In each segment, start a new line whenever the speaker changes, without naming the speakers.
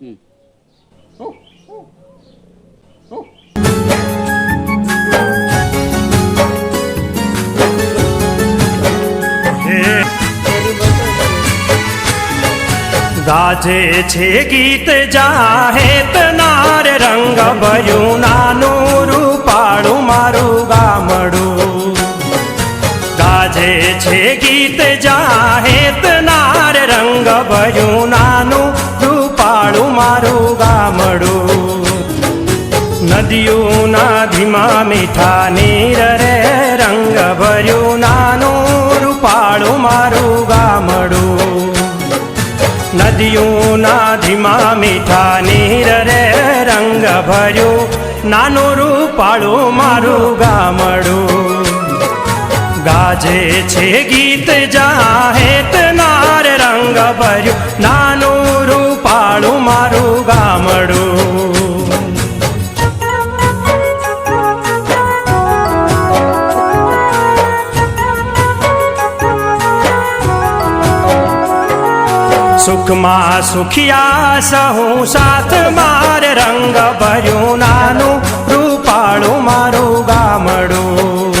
ગાજે છે ગીત જાહેત નાર રંગ ભર્યું નાનું રૂપાળું મારું ગામડું ગાજે છે ગીત જાહેત નાર રંગ ભર્યું નાનું નદીઓના ધીમા મીઠા નીર રે રંગ ભર્યું નાનું રૂપાળું મારું ગામડું નદીઓના ધીમા મીઠા નીર રે રંગ ભર્યું નાનું રૂપાળું મારું ગામડું ગાજે છે ગીત જાહેત નાર રંગ ભર્યું નાનું રૂપાળું મારું ગામડું સુખમાં સુખિયા સહુ સાથ માર રંગ ભર્યું નાનું રૂપાળું મારું ગામડું.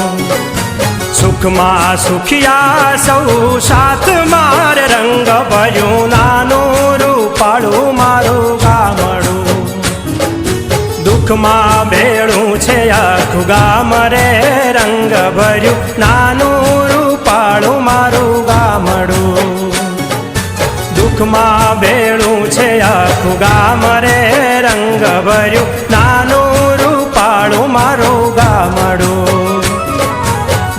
સુખમાં સુખિયા સૌ સાથ માર રંગ ભર્યું નાનું રૂપાળું મારું ગામડું. દુઃખમાં ભેળું છે આખું ગામ રે રંગ ભર્યું નાનું રૂપાળું મારું ગામડું. દુઃખમાં ભેળું છે, આખું ગામ રે રંગ ભર્યું. નાનું રૂપાળું મારું ગામડું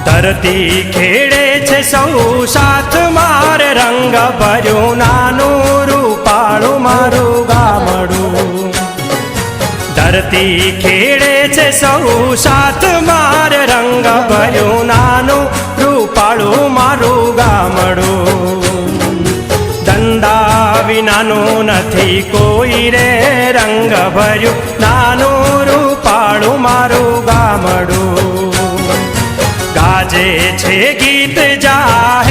ધરતી ખેડે છે સૌ સાથ માર રંગ ભર્યું. નાનું રૂપાળું મારું ગામડું ધરતી ખેડે છે સૌ સાથ માર રંગ ભર્યું. નાનું રૂપાળું નથી કોઈ રે રંગ ભર્યું નાનું રૂપાળું મારું ગામડું ગાજે છે ગીત જાહેત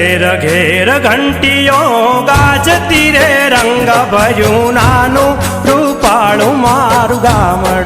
ઘેર ઘેર ઘંટીઓ ગાજતી રે રંગ ભર્યું નાનું રૂપાળું મારું ગામડું.